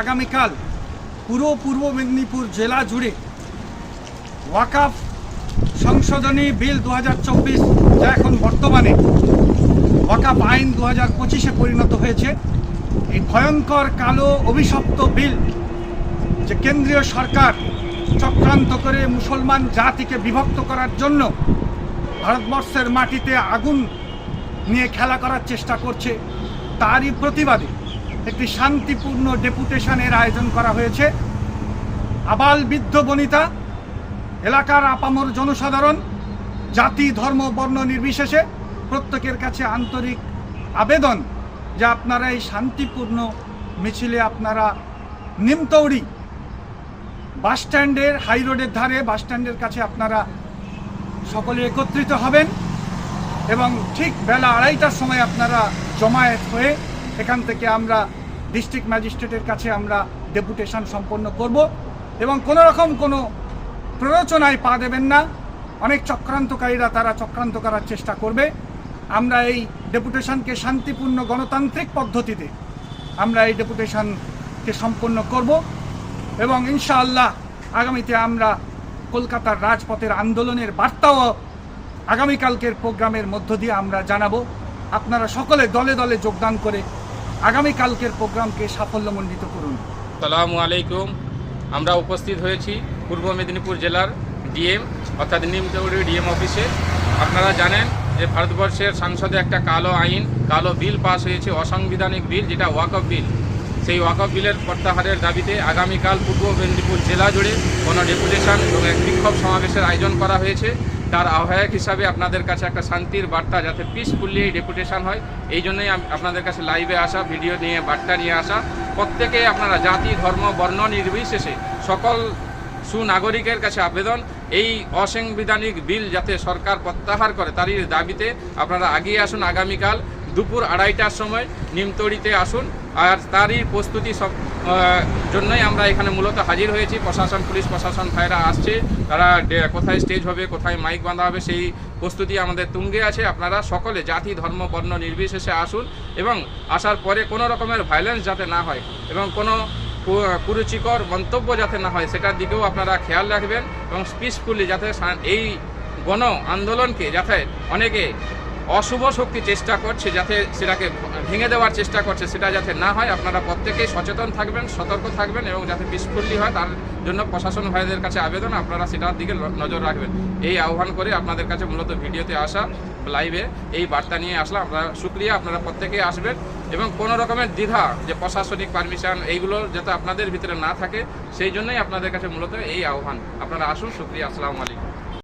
আগামীকাল পুরো পূর্ব মেদিনীপুর জেলা জুড়ে ওয়াকাফ সংশোধনী বিল দুহাজার চব্বিশ যা এখন বর্তমানে ওয়াকাফ আইন দু হাজার পঁচিশে পরিণত হয়েছে, এই ভয়ঙ্কর কালো অভিশপ্ত বিল যে কেন্দ্রীয় সরকার চক্রান্ত করে মুসলমান জাতিকে বিভক্ত করার জন্য ভারতবর্ষের মাটিতে আগুন নিয়ে খেলা করার চেষ্টা করছে, তারই প্রতিবাদে একটি শান্তিপূর্ণ ডেপুটেশনের আয়োজন করা হয়েছে। আবাল বৃদ্ধ বনিতা, এলাকার আপামর জনসাধারণ, জাতি, ধর্ম, বর্ণ নির্বিশেষে প্রত্যেকের কাছে আন্তরিক আবেদন যে আপনারা এই শান্তিপূর্ণ মিছিলে আপনারা নিমতৌড়ি বাস স্ট্যান্ডের, হাই রোডের ধারে বাস স্ট্যান্ডের কাছে আপনারা সকলে একত্রিত হবেন এবং ঠিক বেলা আড়াইটার সময় আপনারা জমায়েত হয়ে এখান থেকে আমরা ডিস্ট্রিক্ট ম্যাজিস্ট্রেটের কাছে আমরা ডেপুটেশন সম্পন্ন করব এবং কোনো রকম কোনো প্ররোচনায় পা দেবেন না। অনেক চক্রান্তকারীরা তারা চক্রান্ত করার চেষ্টা করবে। আমরা এই ডেপুটেশনকে শান্তিপূর্ণ গণতান্ত্রিক পদ্ধতিতে আমরা এই ডেপুটেশনকে সম্পন্ন করব এবং ইনশাআল্লাহ আগামীতে আমরা কলকাতার রাজপথের আন্দোলনের বার্তাও আগামীকালকের প্রোগ্রামের মধ্য দিয়ে আমরা জানাব। আপনারা সকলে দলে দলে যোগদান করে আগামীকালকের প্রোগ্রামকে সাফল্যমণ্ডিত করুন। সালামু আলাইকুম। আমরা উপস্থিত হয়েছি পূর্ব মেদিনীপুর জেলার ডিএম, অর্থাৎ নিমতৌড়ি ডিএম অফিসে। আপনারা জানেন যে ভারতবর্ষের সংসদে একটা কালো আইন, কালো বিল পাস হয়েছে, অসাংবিধানিক বিল, যেটা ওয়াক অফ বিল। সেই ওয়াকফ বিলের প্রত্যাহারের দাবিতে আগামীকাল পূর্ব মেদিনীপুর জেলা জুড়ে কোনো ডেপুটেশন এবং এক বিক্ষোভ সমাবেশের আয়োজন করা হয়েছে। তার আহ্বায়ক হিসাবে আপনাদের কাছে একটা শান্তির বার্তা যাতে পিসফুলি এই ডেপুটেশন হয়। এই জন্যই আপনাদের কাছে লাইভে আসা ভিডিও নিয়ে, বার্তা নিয়ে আসা। প্রত্যেকে আপনারা জাতি, ধর্ম, বর্ণ নির্বিশেষে সকল সুনাগরিকের কাছে আবেদন। এই অসাংবিধানিক বিল যাতে সরকার প্রত্যাহার করে, তারই দাবিতে আপনারা আগিয়ে আসুন আগামীকাল দুপুর আড়াইটার সময়। নিমতড়িতে আসুন। আর তারই প্রস্তুতি সব জন্যই আমরা এখানে মূলত হাজির হয়েছি। প্রশাসন, পুলিশ প্রশাসন ভাইরা আসছে। তারা কোথায় স্টেজ হবে, কোথায় মাইক বাঁধা হবে, সেই প্রস্তুতি আমাদের তুঙ্গে আছে। আপনারা সকলে জাতি, ধর্ম, বর্ণ নির্বিশেষে আসুন এবং আসার পরে কোনো রকমের ভায়োলেন্স যাতে না হয় এবং কোনো কুরুচিকর মন্তব্য যাতে না হয়, সেটার দিকেও আপনারা খেয়াল রাখবেন এবং পিসফুলি যাতে এই গণ আন্দোলনকে যাতে অনেকে অশুভ শক্তি চেষ্টা করছে যাতে সেটাকে ভেঙে দেওয়ার চেষ্টা করছে, সেটা যাতে না হয়, আপনারা প্রত্যেকেই সচেতন থাকবেন, সতর্ক থাকবেন এবং যাতে পিসফুলি হয়, তার জন্য প্রশাসন ভাইদের কাছে আবেদন, আপনারা সেটার দিকে নজর রাখবেন। এই আহ্বান করে আপনাদের কাছে মূলত ভিডিওতে আসা, লাইভে এই বার্তা নিয়ে আসলাম। আপনারা শুক্রিয়া, আপনারা প্রত্যেকেই আসবেন এবং কোনো রকমের দ্বিধা যে প্রশাসনিক পারমিশন এইগুলো যাতে আপনাদের ভিতরে না থাকে, সেই জন্যই আপনাদের কাছে মূলত এই আহ্বান। আপনারা আসুন, শুক্রিয়া, আসসালামু আলাইকুম।